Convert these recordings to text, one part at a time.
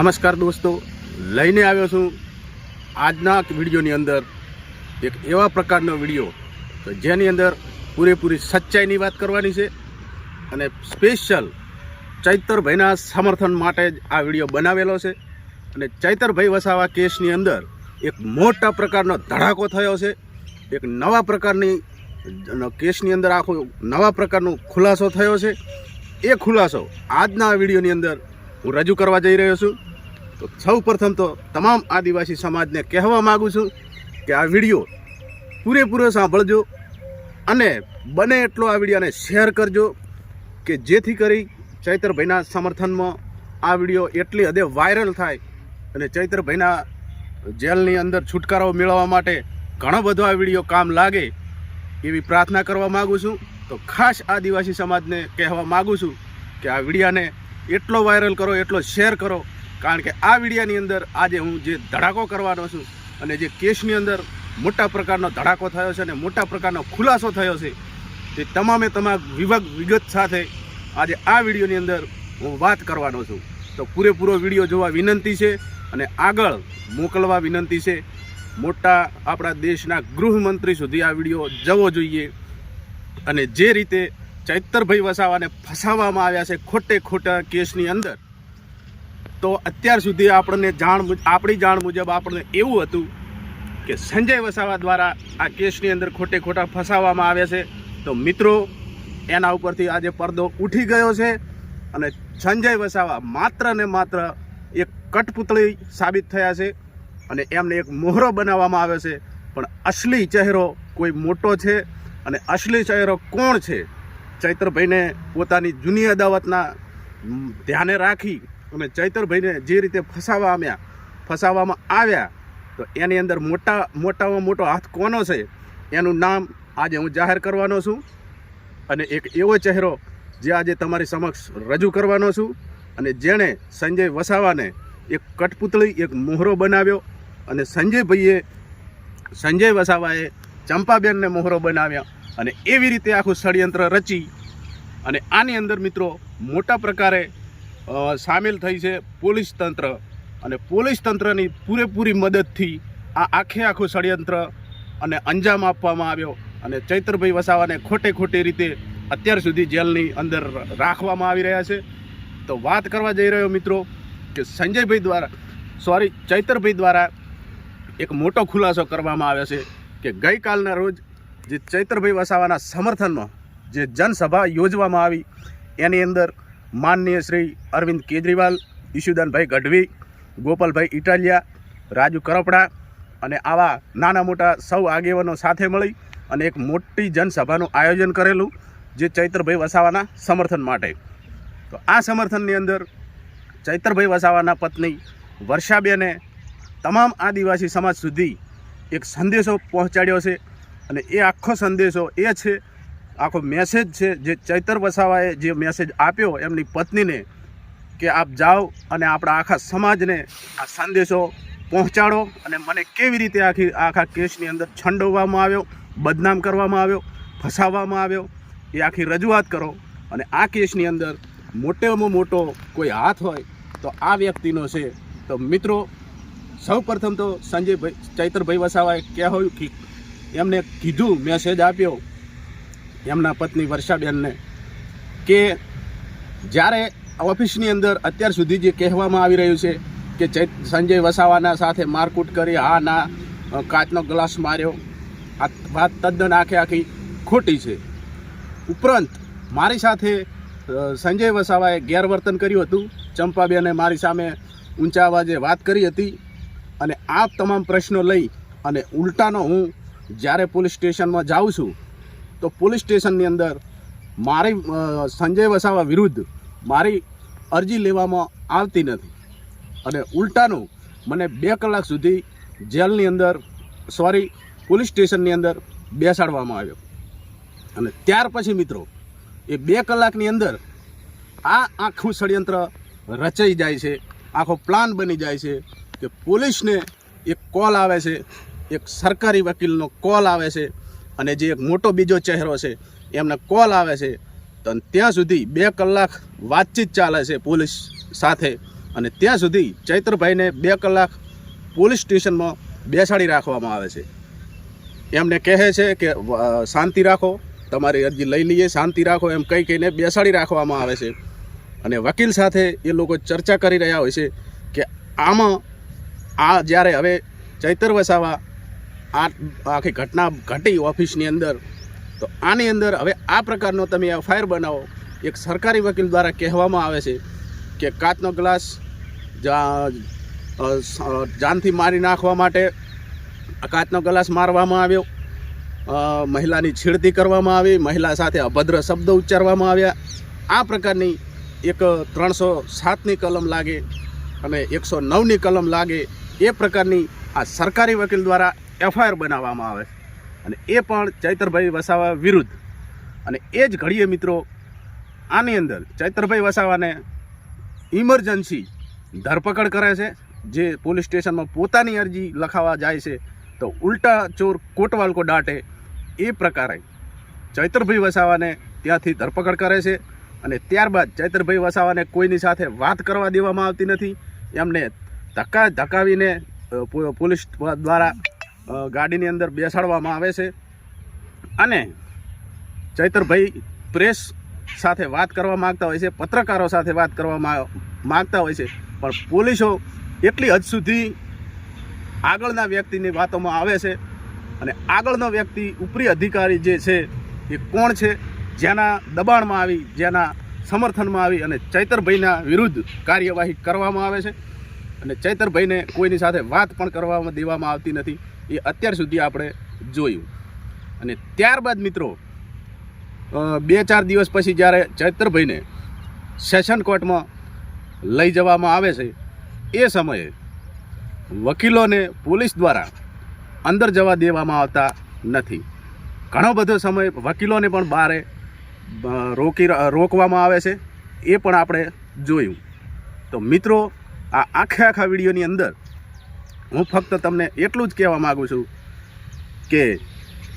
નમસ્કાર દોસ્તો, લઈને આવ્યો છું આજના વિડીયોની અંદર એક એવા પ્રકારનો વીડિયો કે જેની અંદર પૂરેપૂરી સચ્ચાઈની વાત કરવાની છે અને સ્પેશિયલ ચૈતરભાઈના સમર્થન માટે જ આ વીડિયો બનાવેલો છે અને ચૈતરભાઈ વસાવા કેસની અંદર એક મોટા પ્રકારનો ધડાકો થયો છે, એક નવા પ્રકારની કેસની અંદર આખો નવા પ્રકારનો ખુલાસો થયો છે. એ ખુલાસો આજના વિડીયોની અંદર હું રજૂ કરવા જઈ રહ્યો છું. તો સૌ પ્રથમ તો તમામ આદિવાસી સમાજને કહેવા માગું છું કે આ વીડિયો પૂરેપૂરો સાંભળજો અને બને એટલો આ વિડીયોને શેર કરજો કે જેથી કરી ચૈતરભાઈના સમર્થનમાં આ વીડિયો એટલી હદે વાયરલ થાય અને ચૈતરભાઈના જેલની અંદર છુટકારો મેળવવા માટે ઘણો બધો આ વીડિયો કામ લાગે એવી પ્રાર્થના કરવા માગું છું. તો ખાસ આદિવાસી સમાજને કહેવા માગું છું કે આ વિડીયાને એટલો વાયરલ કરો, એટલો શેર કરો કારણ કે આ વિડીયાની અંદર આજે હું જે ધડાકો કરવાનો છું અને જે કેસની અંદર મોટા પ્રકારનો ધડાકો થયો છે અને મોટા પ્રકારનો ખુલાસો થયો છે, તે તમામે તમામ વિભાગ વિગત સાથે આજે આ વિડીયોની અંદર હું વાત કરવાનો છું. તો પૂરેપૂરો વીડિયો જોવા વિનંતી છે અને આગળ મોકલવા વિનંતી છે. મોટા આપણા દેશના ગૃહમંત્રી સુધી આ વીડિયો જવો જોઈએ અને જે રીતે ચૈતરભાઈ વસાવાને ફસાવવામાં આવ્યા છે ખોટે ખોટા કેસની અંદર તો અત્યાર સુધી આપણને જાણ આપણી જાણ મુજબ આપણને એવું હતું કે સંજય વસાવા દ્વારા આ કેસની અંદર ખોટે ખોટા ફસાવવામાં આવ્યા છે. તો મિત્રો, એના ઉપરથી આજે પડદો ઉઠી ગયો છે અને સંજય વસાવા માત્ર ને માત્ર એક કટપુતળી સાબિત થયા છે અને એમને એક મોહરો બનાવવામાં આવ્યો છે. પણ અસલી ચહેરો કોઈ મોટો છે અને અસલી ચહેરો કોણ છે? ચૈત્રભાઈને પોતાની જૂની અદાવતના ધ્યાને રાખી અને ચૈતરભાઈને જે રીતે ફસાવવા આવ્યા ફસાવવામાં આવ્યા, તો એની અંદર મોટા, મોટામાં મોટો હાથ કોનો છે, એનું નામ આજે હું જાહેર કરવાનો છું. અને એક એવો ચહેરો જે આજે તમારી સમક્ષ રજૂ કરવાનો છું. અને જેણે સંજય વસાવાને એક કટપુતળી એક મોહરો બનાવ્યો અને સંજયભાઈએ, સંજય વસાવાએ ચંપાબેનને મોહરો બનાવ્યા અને એવી રીતે આખું ષડયંત્ર રચી. અને આની અંદર મિત્રો મોટા પ્રકારે સામેલ થઈ છે પોલીસ તંત્ર. અને પોલીસ તંત્રની પૂરેપૂરી મદદથી આ આખે આખું ષડયંત્ર અને અંજામ આપવામાં આવ્યો. અને ચૈતરભાઈ વસાવાને ખોટે ખોટી રીતે અત્યાર સુધી જેલની અંદર રાખવામાં આવી રહ્યા છે. તો વાત કરવા જઈ રહ્યો મિત્રો કે સંજયભાઈ દ્વારા સોરી ચૈતરભાઈ દ્વારા એક મોટો ખુલાસો કરવામાં આવ્યો છે કે ગઈકાલના રોજ જે ચૈતરભાઈ વસાવાના સમર્થનમાં જે જનસભા યોજવામાં આવી, એની અંદર માનનીય શ્રી અરવિંદ કેજરીવાલ, ઈશુદાનભાઈ ગઢવી, ગોપાલભાઈ ઇટાલિયા, રાજુ કરપડા અને આવા નાના મોટા સૌ આગેવાનો સાથે મળી અને એક મોટી જનસભાનું આયોજન કરેલું, જે ચૈત્રભાઈ વસાવાના સમર્થન માટે. તો આ સમર્થનની અંદર ચૈતરભાઈ વસાવાના પત્ની વર્ષાબેને તમામ આદિવાસી સમાજ સુધી એક સંદેશો પહોંચાડ્યો છે અને એ આખો સંદેશો એ છે આખો મેસેજ છે, જે ચૈતર વસાવાએ જે મેસેજ આપ્યો એમની પત્નીને કે આપ જાઓ અને આપણા આખા સમાજને આ સંદેશો પહોંચાડો અને મને કેવી રીતે આખી, આખા કેસની અંદર છંડવવામાં આવ્યો, બદનામ કરવામાં આવ્યો, ફસાવવામાં આવ્યો, એ આખી રજૂઆત કરો અને આ કેસની અંદર મોટેમાં મોટો કોઈ હાથ હોય તો આ વ્યક્તિનો છે. તો મિત્રો સૌ પ્રથમ તો સંજયભાઈ, ચૈતરભાઈ વસાવાએ કહેવાયું કે એમને કીધું મેસેજ આપ્યો એમના પત્ની વર્ષાબેનને કે જ્યારે ઓફિસની અંદર અત્યાર સુધી જે કહેવામાં આવી રહ્યું છે કે સંજય વસાવાના સાથે મારકૂટ કરી હા ના કાચનો ગ્લાસ માર્યો, આ વાત તદ્દન આખે આખી ખોટી છે. ઉપરાંત મારી સાથે સંજય વસાવાએ ગેરવર્તન કર્યું હતું. ચંપાબેને મારી સામે ઊંચા અવાજે વાત કરી હતી અને આ તમામ પ્રશ્નો લઈ અને ઉલટાનો હું જ્યારે પોલીસ સ્ટેશનમાં જાઉં છું તો પોલીસ સ્ટેશનની અંદર મારી સંજય વસાવા વિરુદ્ધ મારી અરજી લેવામાં આવતી નથી. અને ઉલટાનું મને બે કલાક સુધી જેલની અંદર, સોરી, પોલીસ સ્ટેશનની અંદર બેસાડવામાં આવ્યો. અને ત્યાર પછી મિત્રો, એ બે કલાકની અંદર આ આખું ષડયંત્ર રચાઈ જાય છે, આખો પ્લાન બની જાય છે કે પોલીસને એક કોલ આવે છે, એક સરકારી વકીલનો કોલ આવે છે અને જે એક મોટો બીજો ચહેરો છે, એમને કોલ આવે છે. તો ત્યાં સુધી બે કલાક વાતચીત ચાલે છે પોલીસ સાથે. અને ત્યાં સુધી ચૈત્રભાઈને બે કલાક પોલીસ સ્ટેશનમાં બેસાડી રાખવામાં આવે છે. એમને કહે છે કે શાંતિ રાખો. તમારી અરજી લઈ લઈએ, શાંતિ રાખો. એમ કહી કહીને બેસાડી રાખવામાં આવે છે. અને વકીલ સાથે એ લોકો ચર્ચા કરી રહ્યા હોય છે કે, આમાં, આ જ્યારે હવે ચૈતર વસાવા આ આખી ઘટના ઘટી ઓફિસની અંદર. તો આની અંદર હવે આ પ્રકારનો તમે એફઆઈઆર બનાવો. એક સરકારી વકીલ દ્વારા કહેવામાં આવે છે કે કાચનો ગ્લાસ જાનથી મારી નાખવા માટે કાચનો ગ્લાસ મારવામાં આવ્યો. મહિલાની છેડતી કરવામાં આવી, મહિલા સાથે અભદ્ર શબ્દો ઉચ્ચારવામાં આવ્યા. આ પ્રકારની એક ત્રણસો સાતની કલમ લાગે અને એકસો નવની કલમ લાગે. એ પ્રકારની આ સરકારી વકીલ દ્વારા એફઆઈઆર બનાવવામાં આવે અને એ પણ ચૈતરભાઈ વસાવા વિરુદ્ધ. અને એ જ ઘડીએ મિત્રો, આની અંદર ચૈતરભાઈ વસાવાને ઇમરજન્સી ધરપકડ કરે છે, જે પોલીસ સ્ટેશનમાં પોતાની અરજી લખાવા જાય છે, તો ઉલટા ચોર કોટવાલકો દાટે એ પ્રકારે ચૈતરભાઈ વસાવાને ત્યાંથી ધરપકડ કરે છે. અને ત્યારબાદ ચૈતરભાઈ વસાવાને કોઈની સાથે વાત કરવા દેવામાં આવતી નથી. એમને ધક્કા ધકાવીને પોલીસ દ્વારા ગાડીની અંદર બેસાડવામાં આવે છે. અને ચૈતરભાઈ પ્રેસ સાથે વાત કરવા માગતા હોય છે, પત્રકારો સાથે વાત કરવા માગતા હોય છે, પણ પોલીસો એટલી હદ સુધી આગળના વ્યક્તિની વાતોમાં આવે છે અને આગળનો વ્યક્તિ ઉપરી અધિકારી જે છે એ કોણ છે, જેના દબાણમાં આવી, જેના સમર્થનમાં આવી અને ચૈતરભાઈના વિરુદ્ધ કાર્યવાહી કરવામાં આવે છે. અને ચૈતરભાઈને કોઈની સાથે વાત પણ કરવામાં દેવામાં આવતી નથી. એ અત્યાર સુધી આપણે જોયું. અને ત્યારબાદ મિત્રો બે ચાર દિવસ પછી જ્યારે ચૈત્રભાઈને સેશન કોર્ટમાં લઈ જવામાં આવે છે, એ સમયે વકીલોને પોલીસ દ્વારા અંદર જવા દેવામાં આવતા નથી. ઘણો બધો સમય વકીલોને પણ બહારે રોકી રોકવામાં આવે છે, એ પણ આપણે જોયું. તો મિત્રો, આ આખે આખા વિડીયોની અંદર હું ફક્ત તમને એટલું જ કહેવા માગું છું કે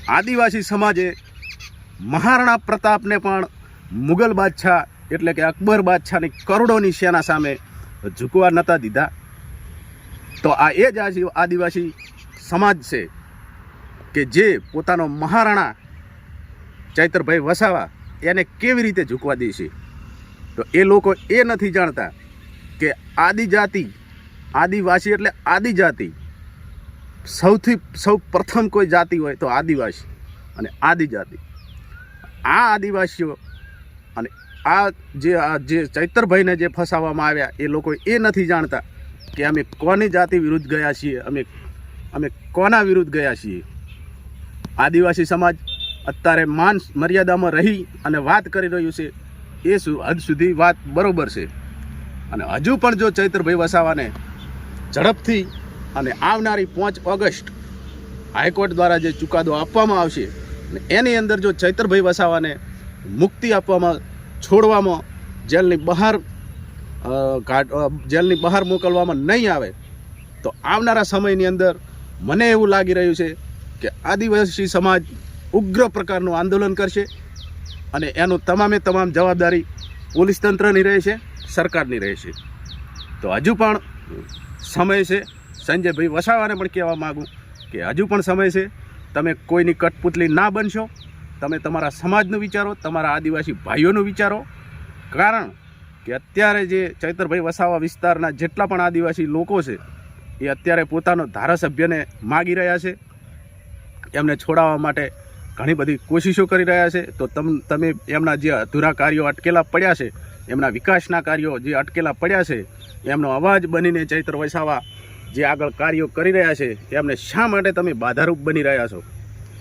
આદિવાસી સમાજે મહારાણા પ્રતાપને પણ મુગલ બાદશાહ એટલે કે અકબર બાદશાહની કરોડોની સેના સામે ઝૂકવા નહોતા દીધા. તો આ એ જ આદિવાસી સમાજ છે કે જે પોતાનો મહારાણા ચૈતરભાઈ વસાવા એને કેવી રીતે ઝૂકવા દે છે તો એ લોકો એ નથી જાણતા કે આદિજાતિ આદિવાસી એટલે આદિજાતિ. સૌથી, સૌ પ્રથમ કોઈ જાતિ હોય તો આદિવાસી અને આદિજાતિ. આ આદિવાસીઓ અને આ જે આ જે ચૈતરભાઈને જે ફસાવવામાં આવ્યા, એ લોકો એ નથી જાણતા કે અમે કોની જાતિ વિરુદ્ધ ગયા છીએ, અમે અમે કોના વિરુદ્ધ ગયા છીએ. આદિવાસી સમાજ અત્યારે માન મર્યાદામાં રહી અને વાત કરી રહ્યું છે, એ હદ સુધી વાત બરોબર છે. અને હજુ પણ જો ચૈત્રભાઈ વસાવાને ઝડપથી અને આવનારી પાંચ ઓગસ્ટ હાઈકોર્ટ દ્વારા જે ચુકાદો આપવામાં આવશે એની અંદર જો ચૈતરભાઈ વસાવાને મુક્તિ આપવામાં છોડવામાં જેલની બહાર જેલની બહાર મોકલવામાં નહીં આવે, તો આવનારા સમયની અંદર મને એવું લાગી રહ્યું છે કે આદિવાસી સમાજ ઉગ્ર પ્રકારનું આંદોલન કરશે અને એનું તમામે તમામ જવાબદારી પોલીસ તંત્રની રહેશે, સરકારની રહેશે. તો હજુ પણ સમય છે. સંજયભાઈ વસાવાને પણ કહેવા માગું કે હજુ પણ સમય છે. તમે કોઈની કટપુતલી ના બનશો. તમે તમારા સમાજનું વિચારો, તમારા આદિવાસી ભાઈઓનું વિચારો. કારણ કે અત્યારે જે ચૈતરભાઈ વસાવા વિસ્તારના જેટલા પણ આદિવાસી લોકો છે, એ અત્યારે પોતાનો ધારાસભ્યને માગી રહ્યા છે. એમને છોડાવવા માટે ઘણી બધી કોશિશો કરી રહ્યા છે. તો તમ, તમે એમના જે અધૂરા કાર્યો અટકેલા પડ્યા છે એમના વિકાસના કાર્યો જે અટકેલા પડ્યા છે, એમનો અવાજ બનીને ચૈત્ર વસાવા જે આગળ કાર્યો કરી રહ્યા છે એમને શા માટે તમે બાધારૂપ બની રહ્યા છો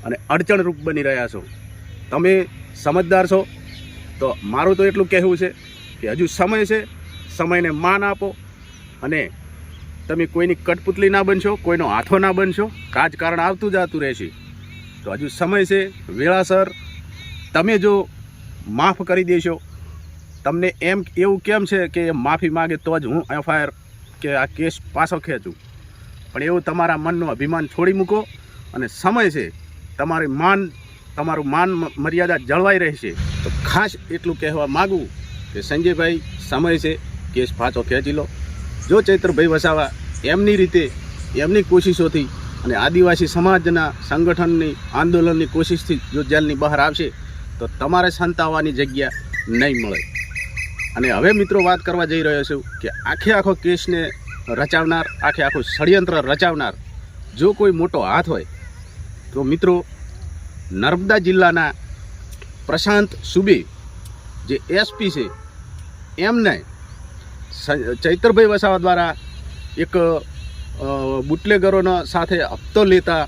અને અડચણરૂપ બની રહ્યા છો? તમે સમજદાર છો? તો મારું તો એટલું કહેવું છે કે હજુ સમય છે, સમયને માન આપો અને તમે કોઈની કટપુતલી ના બનશો, કોઈનો હાથો ના બનશો, રાજકારણ આવતું જતું રહેશે. તો હજુ સમય છે, વેળાસર, તમે જો માફ કરી દેશો તમને એમ એવું કેમ છે કે માફી માગે તો જ હું એફઆઈઆર કે આ કેસ પાછો ખેંચું? પણ એવું તમારા મનનું અભિમાન છોડી મૂકો અને સમય છે, તમારી માન, તમારું માન મર્યાદા જળવાઈ રહેશે. તો ખાસ એટલું કહેવા માગું કે સંજયભાઈ, સમય છે, કેસ પાછો ખેંચી લો. જો ચૈત્રભાઈ વસાવા એમની રીતે, એમની કોશિશોથી અને આદિવાસી સમાજના સંગઠનની આંદોલનની કોશિશથી જો જેલની બહાર આવશે, તો તમારે સંતાવવાની જગ્યા નહીં મળે. અને હવે મિત્રો વાત કરવા જઈ રહ્યો છું કે આખે આખો કેસને રચાવનાર, આખે આખું ષડયંત્ર રચાવનાર જો કોઈ મોટો હાથ હોય, તો મિત્રો નર્મદા જિલ્લાના પ્રશાંત સુબે જે એસપી છે, એમને ચૈત્રભાઈ વસાવા દ્વારા એક બુટલેગરોના સાથે હપ્તો લેતા,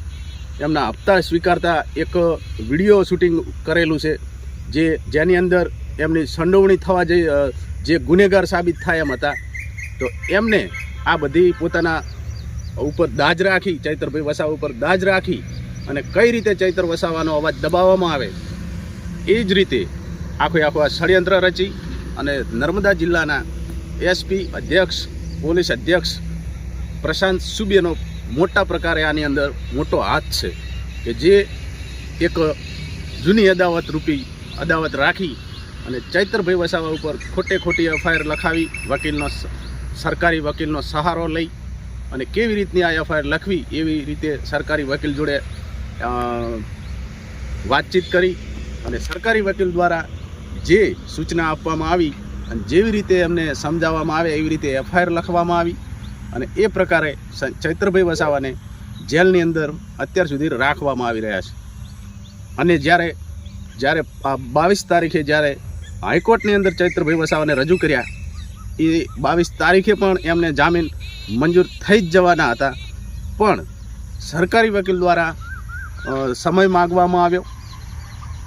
એમના હપ્તા સ્વીકારતા એક વીડિયો શૂટિંગ કરેલું છે, જે જેની અંદર એમની સંડોવણી થવા જઈ જે ગુનેગાર સાબિત થાય એમ હતા, તો એમને આ બધી પોતાના ઉપર દાજ રાખી, ચૈતરભાઈ વસાવા ઉપર દાજ રાખી અને કઈ રીતે ચૈતર વસાવાનો અવાજ દબાવવામાં આવે, એ જ રીતે આખો આખો આ ષડયંત્ર રચી અને નર્મદા જિલ્લાના એસપી અધ્યક્ષ, પોલીસ અધ્યક્ષ પ્રશાંત સુબેનો મોટા પ્રકારે આની અંદર મોટો હાથ છે કે જે એક જૂની અદાવત રૂપી અદાવત રાખી અને ચૈતરભાઈ વસાવા ઉપર ખોટે ખોટી એફઆઈઆર લખાવી, વકીલનો સરકારી વકીલનો સહારો લઈ અને કેવી રીતની આ એફઆઈઆર લખવી એવી રીતે સરકારી વકીલ જોડે વાતચીત કરી અને સરકારી વકીલ દ્વારા જે સૂચના આપવામાં આવી અને જેવી રીતે એમને સમજાવવામાં આવે એવી રીતે એફઆઈઆર લખવામાં આવી અને એ પ્રકારે ચૈત્રભાઈ વસાવાને જેલની અંદર અત્યાર સુધી રાખવામાં આવી રહ્યા છે. અને જ્યારે જ્યારે બાવીસ તારીખે જ્યારે હાઈકોર્ટની અંદર ચૈત્રભાઈ વસાવાને રજૂ કર્યા. એ બાવીસ તારીખે પણ એમને જામીન મંજૂર થઈ જ જવાના હતા. પણ સરકારી વકીલ દ્વારા સમય માગવામાં આવ્યો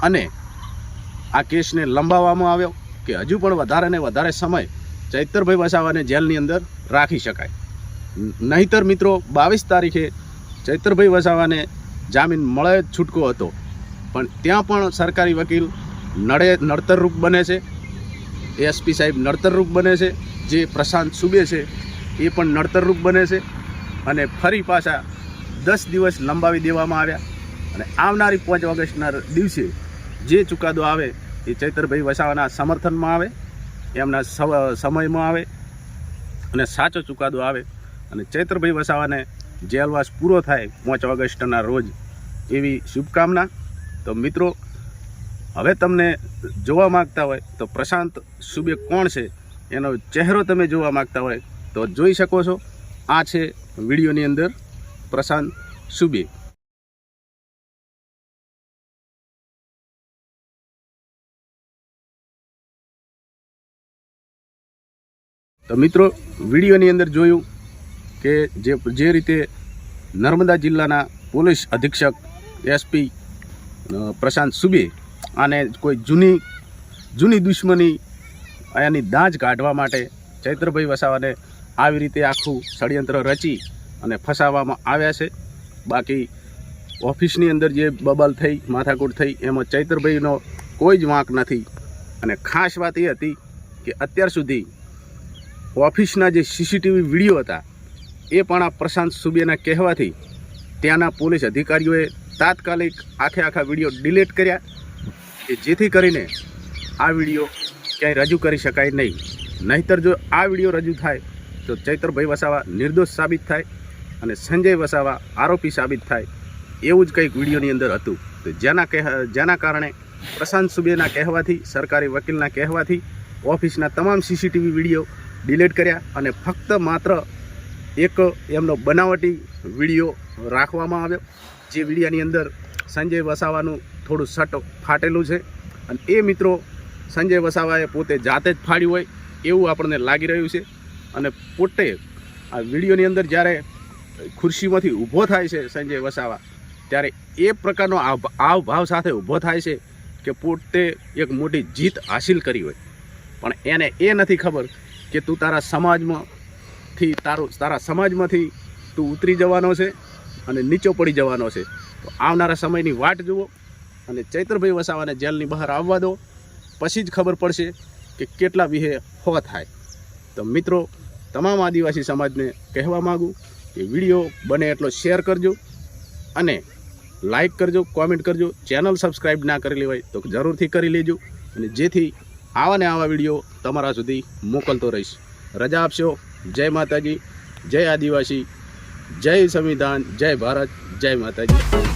અને આ કેસને લંબાવવામાં આવ્યો કે હજુ પણ વધારે ને વધારે સમય ચૈતરભાઈ વસાવાને જેલની અંદર રાખી શકાય. નહીતર મિત્રો, બાવીસ તારીખે ચૈતરભાઈ વસાવાને જામીન મળે જ છૂટકો હતો. પણ ત્યાં પણ સરકારી વકીલ નડે નડતરરૂપ બને છે. એસપી સાહેબ નડતરરૂપ બને છે. જે પ્રશાંત સુબે છે, એ પણ નડતરરૂપ બને છે. અને ફરી પાછા દસ દિવસ લંબાવી દેવામાં આવ્યા. અને આવનારી પાંચ ઓગસ્ટના દિવસે જે ચુકાદો આવે, એ ચૈતરભાઈ વસાવાના સમર્થનમાં આવે, એમના સમયમાં આવે અને સાચો ચુકાદો આવે. અને ચૈતરભાઈ વસાવાને જેલવાસ પૂરો થાય પાંચ ઓગસ્ટના રોજ એવી શુભકામના. તો મિત્રો હવે તમને જોવા માગતા હોય તો પ્રશાંત સુબે કોણ છે? એનો ચહેરો તમે જોવા માગતા હોય તો જોઈ શકો છો. આ છે વિડીયોની અંદર પ્રશાંત સુબે. તો મિત્રો, વિડીયોની અંદર જોયું કે જે જે રીતે નર્મદા જિલ્લાના પોલીસ અધિક્ષક એસપી પ્રશાંત સુબે આને કોઈ જૂની જૂની દુશ્મની એની દાંજ કાઢવા માટે ચૈત્રભાઈ વસાવાને આવી રીતે આખું ષડયંત્ર રચી અને ફસાવવામાં આવ્યા છે. બાકી ઓફિસની અંદર જે બબલ થઈ, માથાકૂટ થઈ, એમાં ચૈત્રભાઈનો કોઈ જ વાંક નથી. અને ખાસ વાત એ હતી કે અત્યાર સુધી ઓફિસના જે સીસીટીવી વીડિયો હતા, એ પણ આ પ્રશાંત સુબેના કહેવાથી ત્યાંના પોલીસ અધિકારીઓએ તાત્કાલિક આખે આખા વીડિયો ડિલીટ કર્યા. કે જેથી કરીને આ વીડિયો ક્યાંય રજૂ કરી શકાય નહીં. નહીંતર જો આ વીડિયો રજૂ થાય, તો ચૈતરભાઈ વસાવા નિર્દોષ સાબિત થાય અને સંજય વસાવા આરોપી સાબિત થાય. એવું જ કંઈક વિડીયોની અંદર હતું. તો જેના કહે જેના કારણે પ્રશાંત સુબેના કહેવાથી, સરકારી વકીલના કહેવાથી ઓફિસના તમામ સીસીટીવી વીડિયો ડિલીટ કર્યા અને ફક્ત માત્ર એક એમનો બનાવટી વીડિયો રાખવામાં આવ્યો. જે વિડીયાની અંદર સંજય વસાવાનું થોડું સટ ફાટેલું છે. અને એ મિત્રો સંજય વસાવાએ પોતે જાતે જ ફાડ્યું હોય એવું આપણને લાગી રહ્યું છે. અને પોતે આ વિડીયોની અંદર જ્યારે ખુરશીમાંથી ઊભો થાય છે સંજય વસાવા, ત્યારે એ પ્રકારનો આવ- ભાવ સાથે ઊભો થાય છે કે પોતે એક મોટી જીત હાસિલ કરી હોય. પણ એને એ નથી ખબર કે તું તારા સમાજમાંથી, તારું, તારા સમાજમાંથી તું ઉતરી જવાનો છે અને નીચો પડી જવાનો છે. તો આવનારા સમયની વાટ જુઓ. અને ચૈત્રભાઈ વસાવાને જેલની બહાર આવવા દો. પછી જ ખબર પડશે કે કેટલા વિહે હો થાય. તો મિત્રો, તમામ આદિવાસી સમાજને કહેવા માગું કે વીડિયો બને એટલો શેર કરજો અને લાઇક કરજો, કોમેન્ટ કરજો. ચેનલ સબસ્ક્રાઈબ ના કરેલી હોય તો જરૂરથી કરી લેજો અને જેથી આવા ને આવા વીડિયો તમારા સુધી મોકલતો રહીશ. રજા આપશો. જય માતાજી. જય આદિવાસી. જય સંવિધાન. જય ભારત. જય માતાજી.